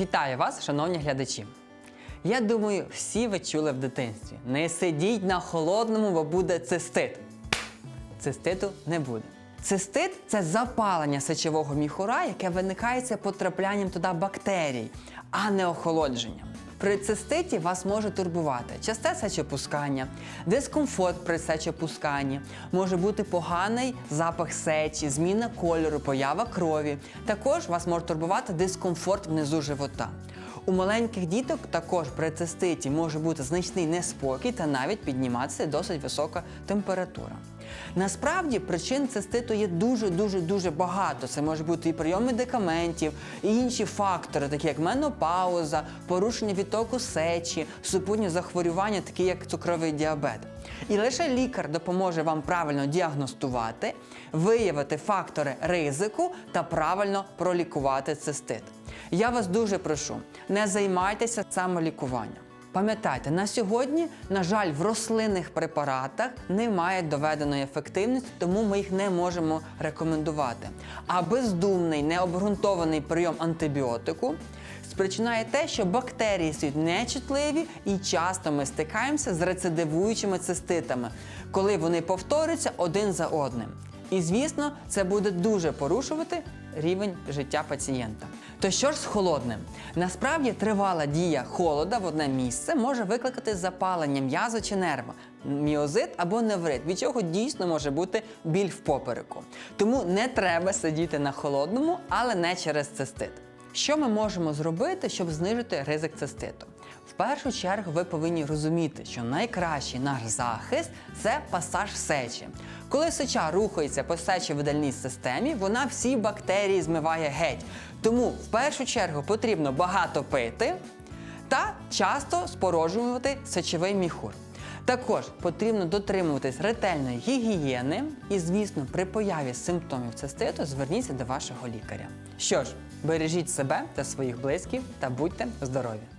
Вітаю вас, шановні глядачі. Я думаю, всі ви чули в дитинстві. Не сидіть на холодному, бо буде цистит. Циститу не буде. Цистит це запалення сечового міхура, яке виникається потраплянням туди бактерій, а не охолодженням. При циститі вас може турбувати часте сечопускання, дискомфорт при сечопусканні, може бути поганий запах сечі, зміна кольору, поява крові. Також вас може турбувати дискомфорт внизу живота. У маленьких діток також при циститі може бути значний неспокій та навіть підніматися досить висока температура. Насправді причин циститу є дуже дуже багато. Це може бути і прийом медикаментів, і інші фактори, такі як менопауза, порушення відтоку сечі, супутні захворювання, такі як цукровий діабет. І лише лікар допоможе вам правильно діагностувати, виявити фактори ризику та правильно пролікувати цистит. Я вас дуже прошу, не займайтеся самолікуванням. Пам'ятайте, на сьогодні, на жаль, в рослинних препаратах немає доведеної ефективності, тому ми їх не можемо рекомендувати. А бездумний необґрунтований прийом антибіотику спричинає те, що бактерії стають нечутливі і часто ми стикаємося з рецидивуючими циститами, коли вони повторюються один за одним. І звісно, це буде дуже порушувати рівень життя пацієнта. То що ж з холодним? Насправді тривала дія холода в одне місце може викликати запалення м'язу чи нерва, міозит або неврит, від чого дійсно може бути біль в попереку. Тому не треба сидіти на холодному, але не через цистит. Що ми можемо зробити, щоб знижити ризик циститу? В першу чергу ви повинні розуміти, що найкращий наш захист це пасаж сечі. Коли сеча рухається по сечовидальній системі, вона всі бактерії змиває геть. Тому в першу чергу потрібно багато пити та часто спорожнювати сечовий міхур. Також потрібно дотримуватись ретельної гігієни і, звісно, при появі симптомів циститу зверніться до вашого лікаря. Що ж, бережіть себе та своїх близьких та будьте здорові!